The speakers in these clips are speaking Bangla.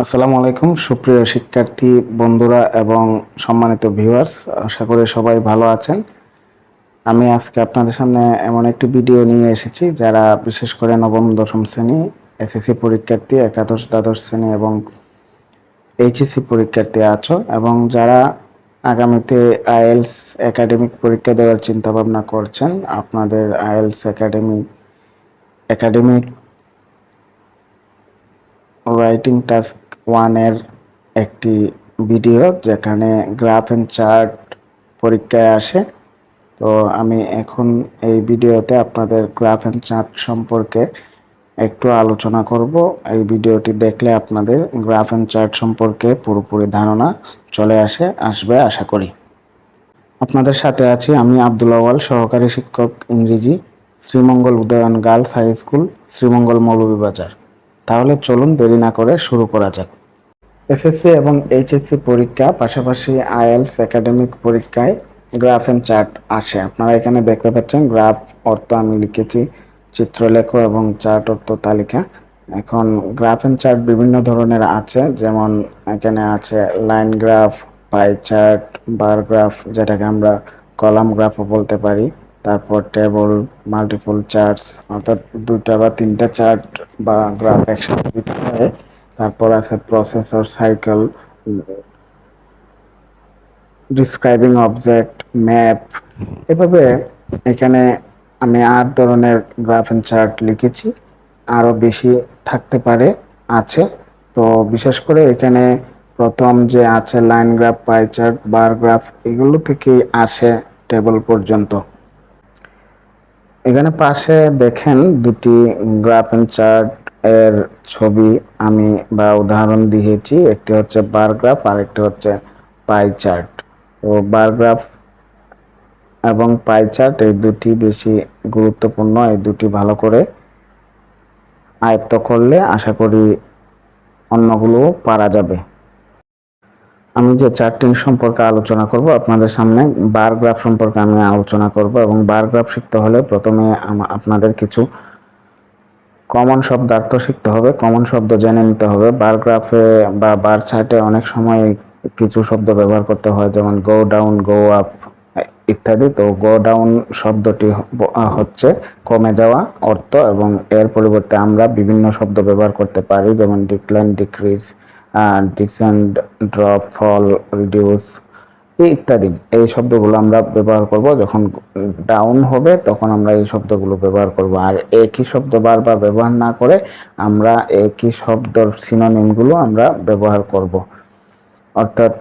আসসালামু আলাইকুম, সুপ্রিয় শিক্ষার্থী, বন্ধুরা এবং সম্মানিত ভিউয়ার্স আশা করি সবাই ভালো আছেন। আমি আজকে আপনাদের সামনে এমন একটি ভিডিও নিয়ে এসেছি, যারা বিশেষ করে নবম, দশম শ্রেণি এসএসসি পরীক্ষার্থী, একাদশ, দ্বাদশ শ্রেণি এবং এইচএসসি পরীক্ষার্থী আছো এবং যারা আগামীতে আইএলস একাডেমিক পরীক্ষা দেওয়ার চিন্তা ভাবনা করছেন, আপনাদের IELTS academy academic writing task ওয়ানের একটি ভিডিও যেখানে গ্রাফ অ্যান্ড চার্ট পরীক্ষায় আসে। তো আমি এখন এই ভিডিওতে আপনাদের গ্রাফ অ্যান্ড চার্ট সম্পর্কে একটু আলোচনা করব। এই ভিডিওটি দেখলে আপনাদের গ্রাফ অ্যান্ড চার্ট সম্পর্কে পুরোপুরি ধারণা চলে আসে, আসবে আশা করি। আপনাদের সাথে আছি আমি আব্দুল আওয়াল সহকারী শিক্ষক ইংরেজি, Srimangal Udayan girls high school, Srimangal Moulvibazar. তাহলে চলুন দেরি না করে শুরু করা যাক। এসএসসি এবং এইচএসসি পরীক্ষা, পাশাপাশি আইএলস একাডেমিক পরীক্ষায় গ্রাফ অ্যান্ড চার্ট আসে। আপনারা এখানে দেখতে পাচ্ছেন গ্রাফ, অর্থ আমি লিখেছি, চিত্রলেখ এবং চার্ট, অর্থ তালিকা। এখন গ্রাফ অ্যান্ড চার্ট বিভিন্ন ধরনের আছে, যেমন এখানে আছে line graph, pie chart, bar graph, যেটাকে আমরা কলাম গ্রাফও বলতে পারি। তারপর টেবল মাল্টিপল চার্টস অর্থাৎ দুইটা বা তিনটা চার্ট বা গ্রাফ একসাথে দিতে তারপর আছে processor cycle describing object map এভাবে এখানে আমি আট ধরনের গ্রাফ অ্যান্ড চার্ট লিখেছি। আরও বেশি থাকতে পারে, আছে। তো বিশেষ করে এখানে প্রথম যে আছে line graph pie chart bar graph এগুলো থেকেই আসে টেবল পর্যন্ত। এখানে পাশে দেখেন দুটি গ্রাফ অ্যান্ড চার্ট এর ছবি আমি বা উদাহরণ দিয়েছি। একটি হচ্ছে বার গ্রাফ আর একটি হচ্ছে পাই চার্ট। তো বার গ্রাফ এবং পাই চার্ট এই দুটি বেশি গুরুত্বপূর্ণ, এই দুটি ভালো করে আয়ত্ত করলে আশা করি অন্যগুলো পারা যাবে। আমি যে চারটি সম্পর্কে আলোচনা করব, আপনাদের সামনে বার গ্রাফ সম্পর্কে আমি আলোচনা করব এবং বার গ্রাফ শিখতে হলে প্রথমে আপনাদের কিছু কমন শব্দার্থ শিখতে হবে। কমন শব্দ জেনে নিতে হবে। বার গ্রাফে বা বার চার্টে অনেক সময় কিছু শব্দ ব্যবহার করতে হয়, যেমন গো ডাউন গো আপ ইত্যাদি। তো গো ডাউন শব্দটি হচ্ছে কমে যাওয়া অর্থ এবং এর পরিবর্তে আমরা বিভিন্ন শব্দ ব্যবহার করতে পারি, যেমন decline decrease descend drop fall reduce ইত্যাদি। এই শব্দগুলো আমরা ব্যবহার করব। যখন ডাউন হবে, তখন আমরা এই শব্দগুলো ব্যবহার করব। আর একই শব্দ বারবার ব্যবহার না করে আমরা একই শব্দর সিনোনিমগুলো আমরা ব্যবহার করব। অর্থাৎ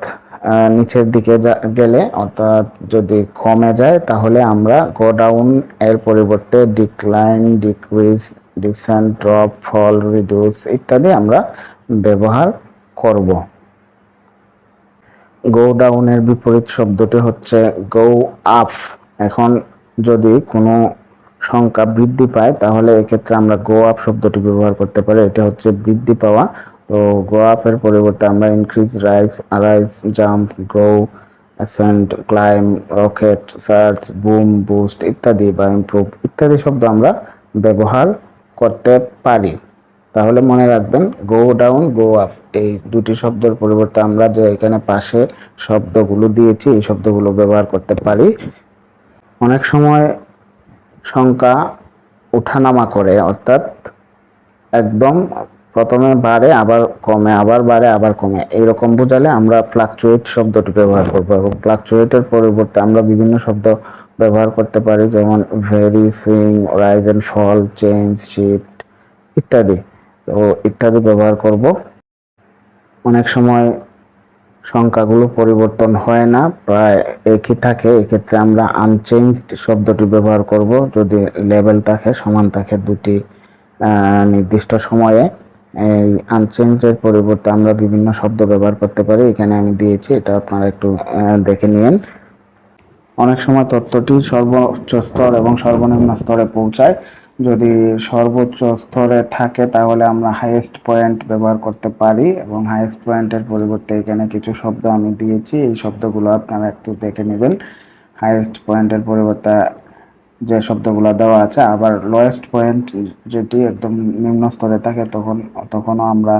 নিচের দিকে গেলে, অর্থাৎ যদি কমে যায়, তাহলে আমরা গো ডাউন এর পরিবর্তে decline decrease descent drop fall reduce ইত্যাদি আমরা ব্যবহার করব। গো ডাউনের বিপরীত শব্দটি হচ্ছে গো আপ এখন যদি কোনো সংখ্যা বৃদ্ধি পায়, তাহলে এক্ষেত্রে আমরা গো আপ শব্দটি ব্যবহার করতে পারি। এটা হচ্ছে বৃদ্ধি পাওয়া। তো গো আপের পরিবর্তে আমরা increase rise arise jump grow ascent climb rocket surge boom boost ইত্যাদি বা ইমপ্রুভ ইত্যাদি শব্দ আমরা ব্যবহার করতে পারি। তাহলে মনে রাখবেন গো ডাউন গো আপ এই দুটি শব্দের পরিবর্তে আমরা যে এখানে পাশে শব্দগুলো দিয়েছি, এই শব্দগুলো ব্যবহার করতে পারি। অনেক সময় সংখ্যা ওঠানামা করে, অর্থাৎ একদম প্রথমে বাড়ে, আবার কমে, আবার বাড়ে, আবার কমে। এইরকম বোঝালে আমরা ফ্লাকচুয়েট শব্দটি ব্যবহার করব এবং ফ্লাকচুয়েটের পরিবর্তে আমরা বিভিন্ন শব্দ ব্যবহার করতে পারি, যেমন vary swing rise and fall change shift ইত্যাদি। তো ইত্যাদি ব্যবহার করব। অনেক সময় সংখ্যাগুলো পরিবর্তন হয় না, প্রায় একই থাকে। এক্ষেত্রে আমরা আনচেঞ্জড শব্দটি ব্যবহার করব। যদি লেভেল থাকে, সমান থাকে দুটি নির্দিষ্ট সময়ে। এই আনচেঞ্জের পরিবর্তে আমরা বিভিন্ন শব্দ ব্যবহার করতে পারি। এখানে আমি দিয়েছি, এটা আপনারা একটু দেখে নিন অনেক সময় তথ্যটি সর্বোচ্চ স্তর এবং সর্বনিম্ন স্তরে পৌঁছায়। যদি সর্বোচ্চ স্তরে থাকে, তাহলে আমরা হাইয়েস্ট পয়েন্ট ব্যবহার করতে পারি এবং হাইয়েস্ট পয়েন্টের পরিবর্তে এখানে কিছু শব্দ আমি দিয়েছি। এই শব্দগুলো আপনারা একটু দেখে নেবেন। হাইয়েস্ট পয়েন্টের পরিবর্তে যে শব্দগুলো দেওয়া আছে, আবার লোয়েস্ট পয়েন্ট যেটি একদম নিম্ন স্তরে থাকে, তখন, তখনও আমরা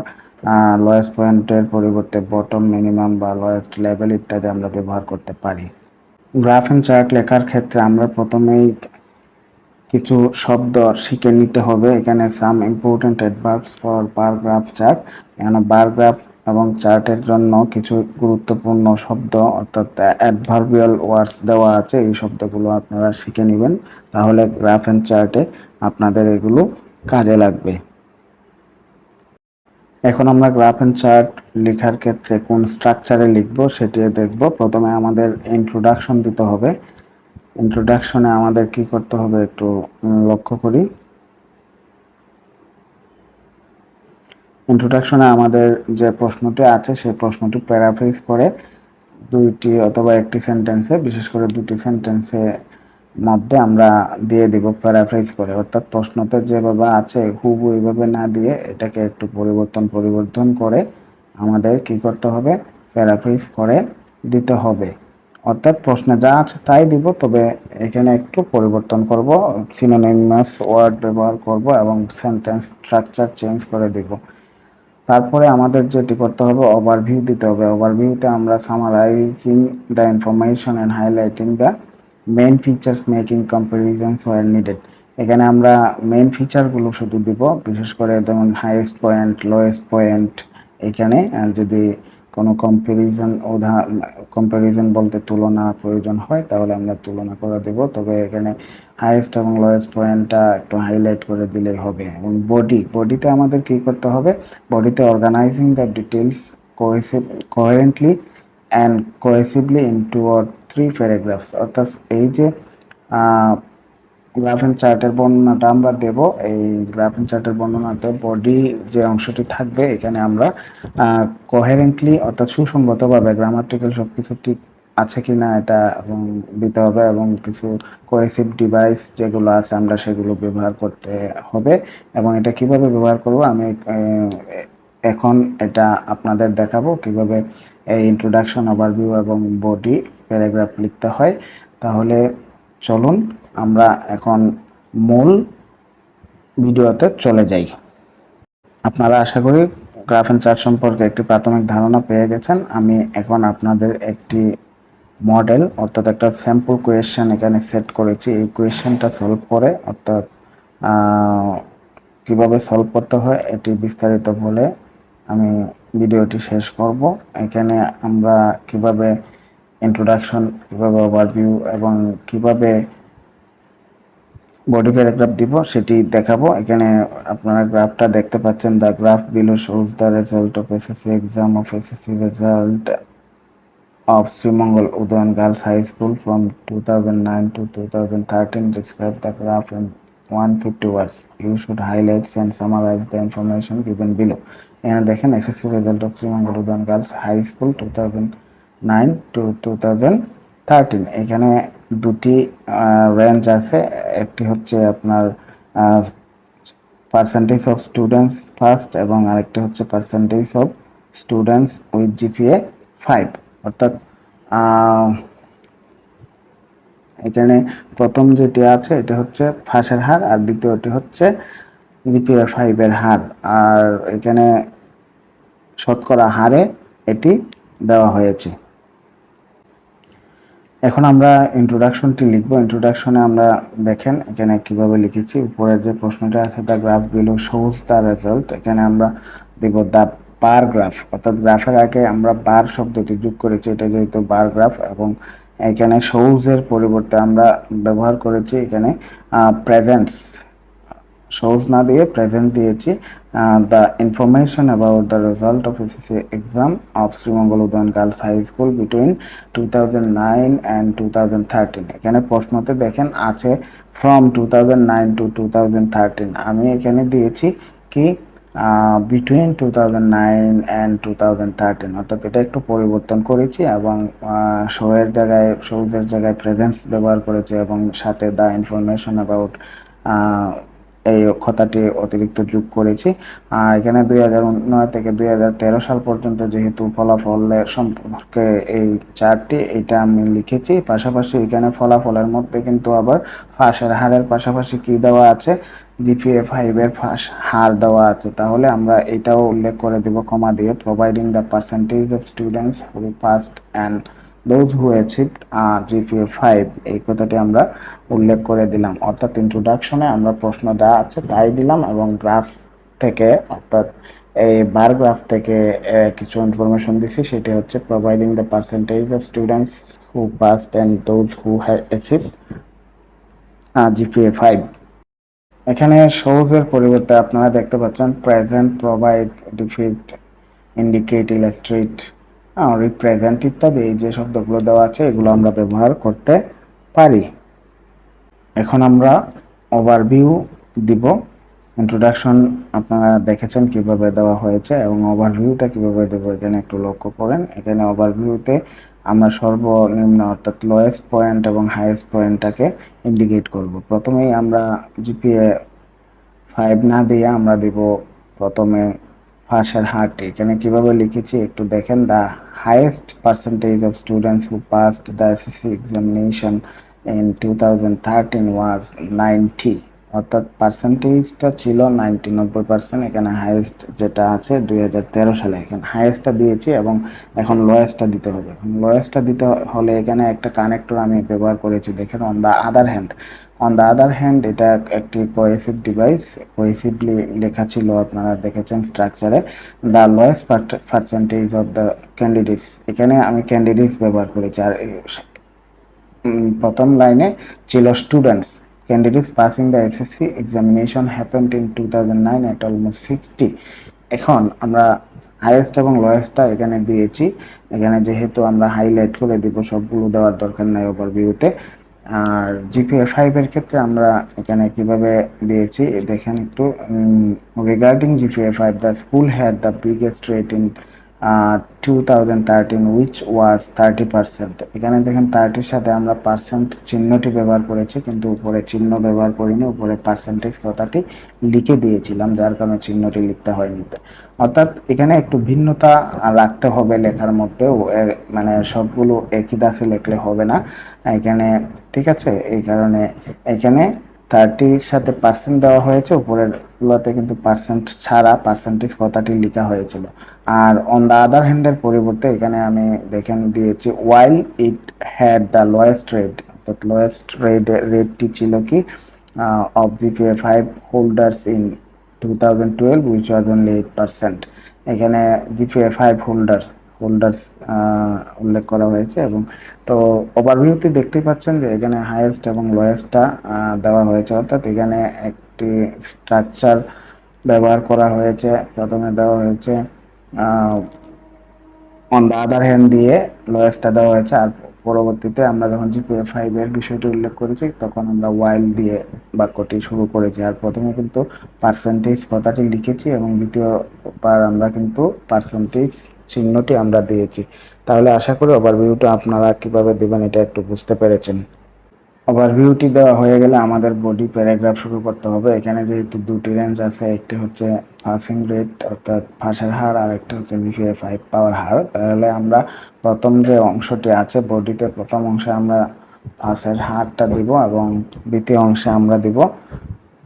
লোয়েস্ট পয়েন্টের পরিবর্তে বটম মিনিমাম বা লোয়েস্ট লেভেল ইত্যাদি আমরা ব্যবহার করতে পারি। গ্রাফ অ্যান্ড চার্ট লেখার ক্ষেত্রে আমরা প্রথমেই কিছু শব্দ শিখে নিতে হবে। এখানে some important adverbs for bar graph chart এখানে বার গ্রাফ এবং চার্টের জন্য কিছু গুরুত্বপূর্ণ শব্দ, অর্থাৎ অ্যাডভার্বিয়াল ওয়ার্ডস দেওয়া আছে। এই শব্দগুলো আপনারা শিখে নেবেন। তাহলে গ্রাফ অ্যান্ড চার্টে আপনাদের এগুলো কাজে লাগবে। এখন আমরা গ্রাফ অ্যান্ড চার্ট লেখার ক্ষেত্রে কোন স্ট্রাকচারে লিখব সেটি দেখব। প্রথমে আমাদের ইন্ট্রোডাকশন দিতে হবে। ইন্ট্রোডাকশনে আমাদের কি করতে হবে একটু লক্ষ্য করি। ইন্ট্রোডাকশনে আমাদের যে প্রশ্নটি আছে সেই প্রশ্নটি প্যারাফ্রেজ করে দুইটি অথবা একটি সেন্টেন্সে বিশেষ করে দুটি সেন্টেন্সে মধ্যে আমরা দিয়ে দিব প্যারাফ্রাইজ করে। অর্থাৎ প্রশ্নতে যেভাবে আছে হুবু এইভাবে না দিয়ে এটাকে একটু পরিবর্তন পরিবর্তন করে আমাদের কি করতে হবে? প্যারাফ্রাইজ করে দিতে হবে। অর্থাৎ প্রশ্নে যা আছে তাই দিব, তবে এখানে একটু পরিবর্তন করব সিনোনিমাস ওয়ার্ড ব্যবহার করব এবং সেন্টেন্স স্ট্রাকচার চেঞ্জ করে দিব। তারপরে আমাদের যেটি করতে হবে ওভারভিউ দিতে হবে। ওভারভিউতে আমরা summarising the information and highlighting the main features making comparisons where needed এখানে আমরা মেইন ফিচারগুলো শুধু দিব, বিশেষ করে যেমন হাইয়েস্ট পয়েন্ট লোয়েস্ট পয়েন্ট এখানে যদি কোনো কম্পারিজন উদাহরণ কম্পারিজন বলতে তুলনা প্রয়োজন হয়, তাহলে আমরা তুলনা করে দেব। তবে এখানে হাইয়েস্ট এবং লোয়েস্ট পয়েন্টটা একটু হাইলাইট করে দিলেই হবে। এবং বডি বডিতে আমাদের কি করতে হবে? বডিতে organising the details cohesive and cohesively in two or three paragraphs অর্থাৎ এই যে গ্রাফ অ্যান্ড চার্টের বর্ণনাটা আমরা দেব। এই গ্রাফ অ্যান্ড চার্টের বর্ণনাতে বডি যে অংশটি থাকবে, এখানে আমরা কোহেরেন্টলি অর্থাৎ সুসংগতভাবে গ্রামাটিক্যাল সব কিছু ঠিক আছে কি না এটা এবং দিতে হবে এবং কিছু কোয়েসিভ ডিভাইস যেগুলো আছে আমরা সেগুলো ব্যবহার করতে হবে এবং এটা কীভাবে ব্যবহার করব আমি এখন এটা আপনাদের দেখাবো কীভাবে এই ইন্ট্রোডাকশন ওভারভিউ এবং বডি প্যারাগ্রাফ লিখতে হয়। তাহলে চলুন আমরা এখন মূল ভিডিওতে চলে যাই। আপনারা আশা করি গ্রাফ অ্যান্ড চার্ট সম্পর্কে একটি প্রাথমিক ধারণা পেয়ে গেছেন। আমি এখন আপনাদের একটি মডেল, অর্থাৎ একটা স্যাম্পল কোয়েশ্চেন এখানে সেট করেছি। এই কোয়েশ্চেনটা সলভ করে, অর্থাৎ কীভাবে সলভ করতে হয় এটি বিস্তারিত বলে আমি ভিডিওটি শেষ করব। এখানে আমরা কীভাবে ইন্ট্রোডাকশন কীভাবে ওভারভিউ এবং কীভাবে বডি প্যারাগ্রাফ দিব, সেটি দেখাবো। এখানে আপনারা গ্রাফটা দেখতে পাচ্ছেন the graph below shows the result of SSC exam of SSC result of Srimangal Udayan Girls High School from 2009 to 2013 describe the graph in 150 words. You should highlights and summarise the information given below এখানে দেখেন SSC result of Srimangal Udayan girls high school two thousand nine to two thousand thirteen এখানে দুটি রেঞ্জ আছে। একটি হচ্ছে আপনার পার্সেন্টেজ অফ স্টুডেন্টস ফার্স্ট এবং আরেকটি হচ্ছে percentage of students with GPA five অর্থাৎ এখানে প্রথম যেটি আছে, এটা হচ্ছে ফাঁসের হার আর দ্বিতীয়টি হচ্ছে জিপিএ ফাইভের হার। আর এখানে শতকরা হারে এটি দেওয়া হয়েছে। এখন আমরা ইন্ট্রোডাকশনটি লিখব। ইন্ট্রোডাকশনে আমরা দেখেন এখানে কীভাবে লিখেছি। উপরে যে প্রশ্নটা আছে the graph below shows the result এখানে আমরা দেব দ্য বার গ্রাফ অর্থাৎ গ্রাফের আগে আমরা বার শব্দটি যোগ করেছি। এটা যেহেতু বার গ্রাফ এবং এখানে সৌজের পরিবর্তে আমরা ব্যবহার করেছি এখানে প্রেজেন্টস সৌজ না দিয়ে প্রেজেন্ট দিয়েছি the information about the result of SSC exam of Srimangal Udayan girls high school between two thousand nine and two thousand thirteen এখানে প্রশ্নতে দেখেন আছে from two thousand nine to two thousand thirteen আমি এখানে দিয়েছি কি between two thousand nine and two thousand thirteen অর্থাৎ এটা একটু পরিবর্তন করেছি এবং শোয়ের জায়গায় শোজের জায়গায় প্রেজেন্স ব্যবহার করেছি এবং সাথে দ্য ইনফরমেশন অ্যাবাউট এই কথাটি অতিরিক্ত যোগ করেছি। আর এখানে দুই হাজার নয় থেকে দুই হাজার তেরো সাল পর্যন্ত যেহেতু ফলাফলের সম্পর্কে এই চারটি, এটা আমি লিখেছি। পাশাপাশি এখানে ফলাফলের মধ্যে কিন্তু আবার ফাঁসের হারের পাশাপাশি কি দেওয়া আছে? জিপিএ ফাইভের ফাঁস হার দেওয়া আছে। তাহলে আমরা এটাও উল্লেখ করে দেব, কমা দিয়ে providing the percentage of students who passed and those who achieved GPA five এই কথাটি আমরা উল্লেখ করে দিলাম। অর্থাৎ ইন্ট্রোডাকশনে আমরা প্রশ্ন দেওয়া আছে, তাই দিলাম এবং গ্রাফ থেকে, অর্থাৎ এই বার গ্রাফ থেকে কিছু ইনফরমেশন দিছি। সেটি হচ্ছে providing the percentage of students who passed and those who have achieve GPA five এখানে সহজের পরিবর্তে আপনারা দেখতে পাচ্ছেন present provide depict indicate illustrate represent ইত্যাদি এই যে শব্দগুলো দেওয়া আছে, এগুলো আমরা ব্যবহার করতে পারি। এখন আমরা ওভারভিউ দিব। ইন্ট্রোডাকশন আপনারা দেখেছেন কীভাবে দেওয়া হয়েছে এবং ওভারভিউটা কীভাবে দেবো, এখানে একটু লক্ষ্য করেন। এখানে ওভারভিউতে আমরা সর্বনিম্ন অর্থাৎ লোয়েস্ট পয়েন্ট এবং হাইয়েস্ট পয়েন্টটাকে ইন্ডিকেট করব। প্রথমেই আমরা জিপিএ ফাইভ না দিয়ে আমরা দেব প্রথমে ফাঁসের হারটি এখানে কীভাবে লিখেছি একটু দেখেন। The highest percentage of students who passed the SSC examination in two thousand thirteen was ninety অর্থাৎ পার্সেন্টেজটা ছিল নাইনটি নব্বই পার্সেন্ট এখানে হাইয়েস্ট যেটা আছে, দুই হাজার তেরো সালে। এখানে হাইয়েস্টটা দিয়েছি এবং এখন লোয়েস্টটা দিতে হবে। এখন লোয়েস্টটা দিতে হলে এখানে একটা কানেক্টর আমি ব্যবহার করেছি। দেখেন on the other hand on the other hand এটা একটি কোয়েসিভ ডিভাইস কোয়েসিভলি লেখা ছিল, আপনারা দেখেছেন স্ট্রাকচারে the lowest percentage of the candidates এখানে আমি ক্যান্ডিডেটস ব্যবহার করেছি, আর প্রথম লাইনে ছিল students candidates passing the SSC examination happened in 2009 at almost 60 এখন আমরা হাইয়েস্ট এবং লোয়েস্টটা এখানে দিয়েছি। এখানে যেহেতু আমরা হাইলাইট করে দিব, সবগুলো দেওয়ার দরকার নাই ওভারভিউতে আর জিপিএ ফাইভের ক্ষেত্রে আমরা এখানে কীভাবে দিয়েছি, দেখেন একটু regarding GPA five the school had the biggest rate in two thousand thirteen which was thirty percent এখানে দেখেন থার্টির সাথে আমরা পার্সেন্ট চিহ্নটি ব্যবহার করেছি, কিন্তু উপরে চিহ্ন ব্যবহার করিনি, উপরে পার্সেন্টেজ কথাটি লিখে দিয়েছিলাম, যার কারণে চিহ্নটি লিখতে হয়নি। অর্থাৎ এখানে একটু ভিন্নতা রাখতে হবে লেখার মধ্যে মানে সবগুলো একই দাসে লিখলে হবে না। এখানে, ঠিক আছে? এই কারণে এখানে থার্টির সাথে পার্সেন্ট দেওয়া হয়েছে উপরের গুলোতে কিন্তু পার্সেন্ট ছাড়া পার্সেন্টেজ কথাটি লেখা হয়েছিল। আর অন দ্য আদার হ্যান্ডের পরিবর্তে এখানে আমি দেখেন দিয়েছি while it had the lowest rate অর্থাৎ লোয়েস্ট রেট রেটটি ছিল কি? Of GPA five holders in two thousand twelve which was only eight percent এখানে জিপিএ ফাইভ হোল্ডার হোল্ডার্স উল্লেখ করা হয়েছে এবং তো ওভারভিউতে দেখতেই পাচ্ছেন যে এখানে হাইয়েস্ট এবং লোয়েস্টটা দেওয়া হয়েছে। অর্থাৎ এখানে একটি স্ট্রাকচার ব্যবহার করা হয়েছে। প্রথমে দেওয়া হয়েছে অন দ্য আদার হ্যান্ড দিয়ে লোয়েস্টটা দেওয়া হয়েছে। আর পরবর্তীতে আমরা যখন জিপিএ ফাইভ এর বিষয়টি উল্লেখ করেছি, তখন আমরা ওয়াইল দিয়ে বাক্যটি শুরু করেছি। আর প্রথমে কিন্তু পার্সেন্টেজ কথাটি লিখেছি এবং দ্বিতীয়বার আমরা কিন্তু পার্সেন্টেজ চিহ্নটি আমরা দিয়েছি। তাহলে আশা করি ওভারভিউটা আপনারা কীভাবে দেবেন এটা একটু বুঝতে পেরেছেন। ওভারভিউটি দেওয়া হয়ে গেলে আমাদের বডি প্যারাগ্রাফ শুরু করতে হবে। এখানে যেহেতু দুটি রেঞ্জ আছে, একটি হচ্ছে ফাসিং রেট অর্থাৎ ফাঁসের হার, আর একটা হচ্ছে জিপিএ ফাইভ পাওয়ার হার। তাহলে আমরা প্রথম যে অংশটি আছে বডিতে প্রথম অংশে আমরা ফাঁসের হারটা দিব এবং দ্বিতীয় অংশে আমরা দিব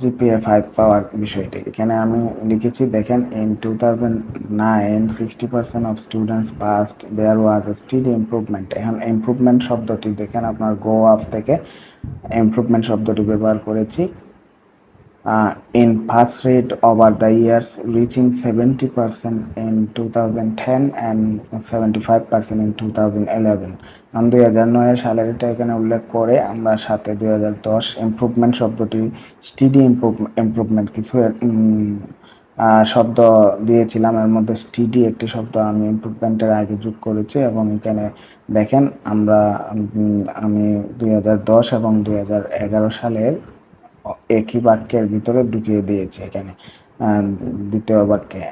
জিপিএ ফাইভ পাওয়ার বিষয়টি। এখানে আমি লিখেছি, দেখেন in two thousand nine sixty percent of students passed there was still improvement এখন ইম্প্রুভমেন্ট শব্দটি, দেখেন, আপনার গো আপ থেকে ইম্প্রুভমেন্ট শব্দটি ব্যবহার করেছি। In pass rate over the years, reaching 70% in 2010 and 75% in 2011 আমি দুই হাজার নয় সালের এটা এখানে উল্লেখ করে আমরা সাথে দুই হাজার দশ ইম্প্রুভমেন্ট শব্দটি স্টিডি ইম্প্রুভমেন্ট কিছু শব্দ দিয়েছিলাম। এর মধ্যে স্টিডি একটি শব্দ আমি ইম্প্রুভমেন্টের আগে যোগ করেছি এবং এখানে দেখেন আমরা আমি দুই হাজার দশ এবং দুই হাজার এগারো সালের একই বাক্যের ভিতরে ঢুকিয়ে দিয়েছে এখানে দ্বিতীয় বাক্যে।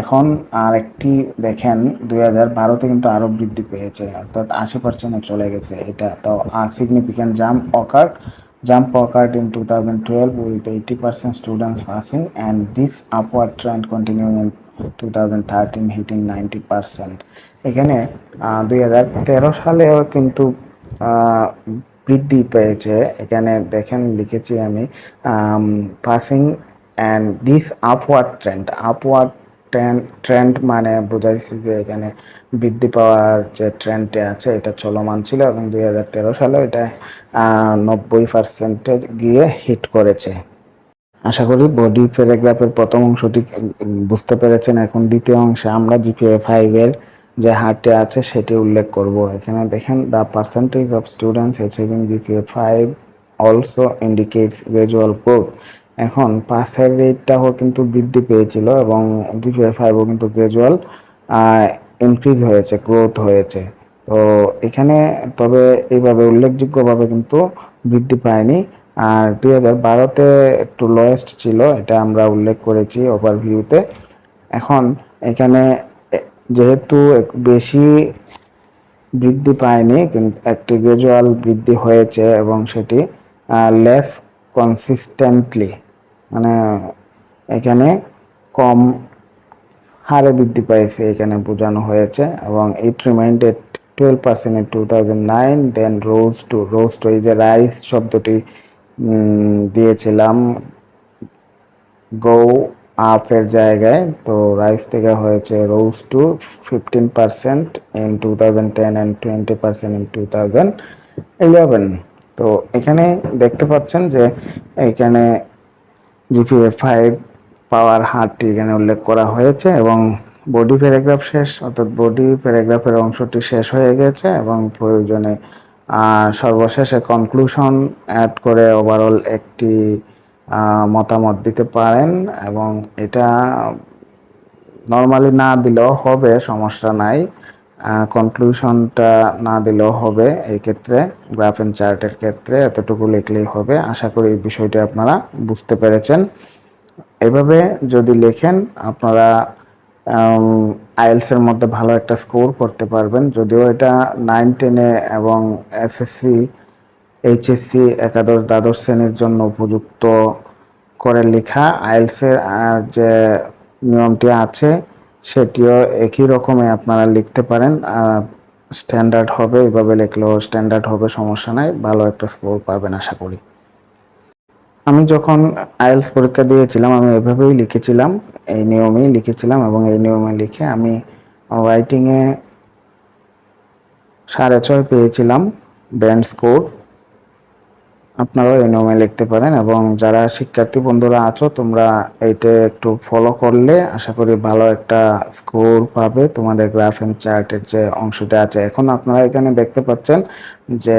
এখন আরেকটি দেখেন, দুই হাজার বারোতে কিন্তু আরও বৃদ্ধি পেয়েছে, অর্থাৎ আশি পার্সেন্টে চলে গেছে এটা। তো significant jump occur jump occurred in 2012 with 80% students passing and this upward trend continuing in 2013 hitting 90% এখানে দুই হাজার তেরো সালেও কিন্তু বৃদ্ধি পেয়েছে। এখানে দেখেন লিখেছি আমি passing and this upward trend upward trend trend মানে বোঝাইছি যে এখানে বৃদ্ধি পাওয়ার যে ট্রেন্ডটি আছে, এটা চলমান ছিল এবং দুই হাজার তেরো সালে এটা নব্বই পার্সেন্টে গিয়ে হিট করেছে। আশা করি বডি প্যারাগ্রাফের প্রথম অংশটি বুঝতে পেরেছেন। এখন দ্বিতীয় অংশে আমরা জিপিএ ফাইভের যে হারটি আছে সেটি উল্লেখ করব। এখানে দেখেন the percentage of students achieving GPA five also indicates gradual growth এখন পাসের রেটটাও কিন্তু বৃদ্ধি পেয়েছিল এবং জিপিএ ফাইভও কিন্তু গ্রেজুয়াল ইনক্রিজ হয়েছে গ্রোথ হয়েছে। তো এখানে, তবে এইভাবে উল্লেখযোগ্যভাবে কিন্তু বৃদ্ধি পায়নি। আর দুই হাজার বারোতে একটু লোয়েস্ট ছিল, এটা আমরা উল্লেখ করেছি ওভারভিউতে এখন, এখানে যেহেতু বেশি বৃদ্ধি পায়নি, কিন্তু একটি গ্রাজুয়াল বৃদ্ধি হয়েছে এবং সেটি লেস কনসিস্টেন্টলি মানে এখানে কম হারে বৃদ্ধি পাইছে, এখানে বোঝানো হয়েছে এবং it remained twelve percent in two thousand nine then rose to rose to এই যে রাইস শব্দটি দিয়েছিলাম গো আপের জায়গায়, তো রাইস থেকে হয়েছে rose to fifteen percent in two thousand ten twenty percent in two thousand তো এখানে দেখতে পাচ্ছেন যে এখানে জিপিএ ফাইভ পাওয়ার হারটি এখানে উল্লেখ করা হয়েছে এবং বডি প্যারাগ্রাফ শেষ, অর্থাৎ বডি প্যারাগ্রাফের অংশটি শেষ হয়ে গেছে এবং প্রয়োজনে সর্বশেষে কনক্লুশন অ্যাড করে ওভারঅল একটি মতামত দিতে পারেন এবং এটা নর্মালি না দিলেও হবে, সমস্যা নাই। কনক্লুশনটা না দিলেও হবে এই ক্ষেত্রে গ্রাফ এন্ড চার্টের ক্ষেত্রে এতটুকু লিখলেই হবে। আশা করি এই বিষয়টি আপনারা বুঝতে পেরেছেন। এভাবে যদি লেখেন, আপনারা আইএলসের মধ্যে ভালো একটা স্কোর করতে পারবেন। যদিও এটা নাইন টেনে এবং এসএসসি এইচএসসি একাদশ দ্বাদশ শ্রেণির জন্য উপযুক্ত করে লেখা। আইলসের আর যে নিয়মটি আছে, সেটিও একই রকমে আপনারা লিখতে পারেন। স্ট্যান্ডার্ড হবে, এভাবে লিখলেও স্ট্যান্ডার্ড হবে, সমস্যা নাই। ভালো একটা স্কোর পাবেন, আশা করি। আমি যখন আইএলস পরীক্ষা দিয়েছিলাম, আমি এভাবেই লিখেছিলাম, এই নিয়মেই লিখেছিলাম এবং এই নিয়মে লিখে আমি রাইটিংয়ে সাড়ে ছয় পেয়েছিলাম, ব্যান্ড স্কোর। আপনারাও এই নিয়মে লিখতে পারেন এবং যারা শিক্ষার্থী বন্ধুরা আছো, তোমরা এইটা একটু ফলো করলে আশা করি ভালো একটা স্কোর পাবে তোমাদের গ্রাফ এন্ড চার্টের যে অংশটা আছে। এখন আপনারা এখানে দেখতে পাচ্ছেন যে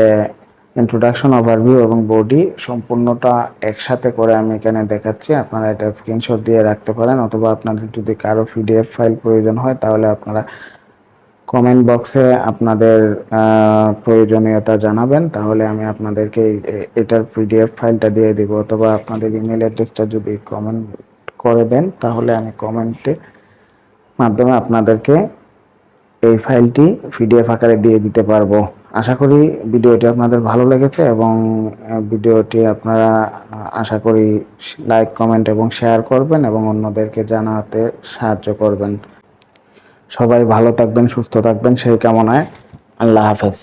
ইন্ট্রোডাকশন ওভারভিউ এবং বডি সম্পূর্ণটা একসাথে করে আমি এখানে দেখাচ্ছি। আপনারা এটা স্ক্রিনশট দিয়ে রাখতে পারেন, অথবা আপনাদের যদি কারও পিডিএফ ফাইল প্রয়োজন হয়, তাহলে আপনারা কমেন্ট বক্সে আপনাদের প্রয়োজনীয়তা জানাবেন, তাহলে আমি আপনাদেরকে এটার পিডিএফ ফাইলটা দিয়ে দিব, অথবা আপনাদের ইমেল অ্যাড্রেসটা যদি কমেন্ট করে দেন, তাহলে আমি কমেন্টে মাধ্যমে আপনাদেরকে এই ফাইলটি পিডিএফ আকারে দিয়ে দিতে পারব। আশা করি ভিডিওটি আপনাদের ভালো লেগেছে এবং ভিডিওটি আপনারা আশা করি লাইক কমেন্ট এবং শেয়ার করবেন এবং অন্যদেরকে জানাতে সাহায্য করবেন। সবাই ভালো থাকবেন সুস্থ থাকবেন সেই কামনায় আল্লাহ হাফেজ।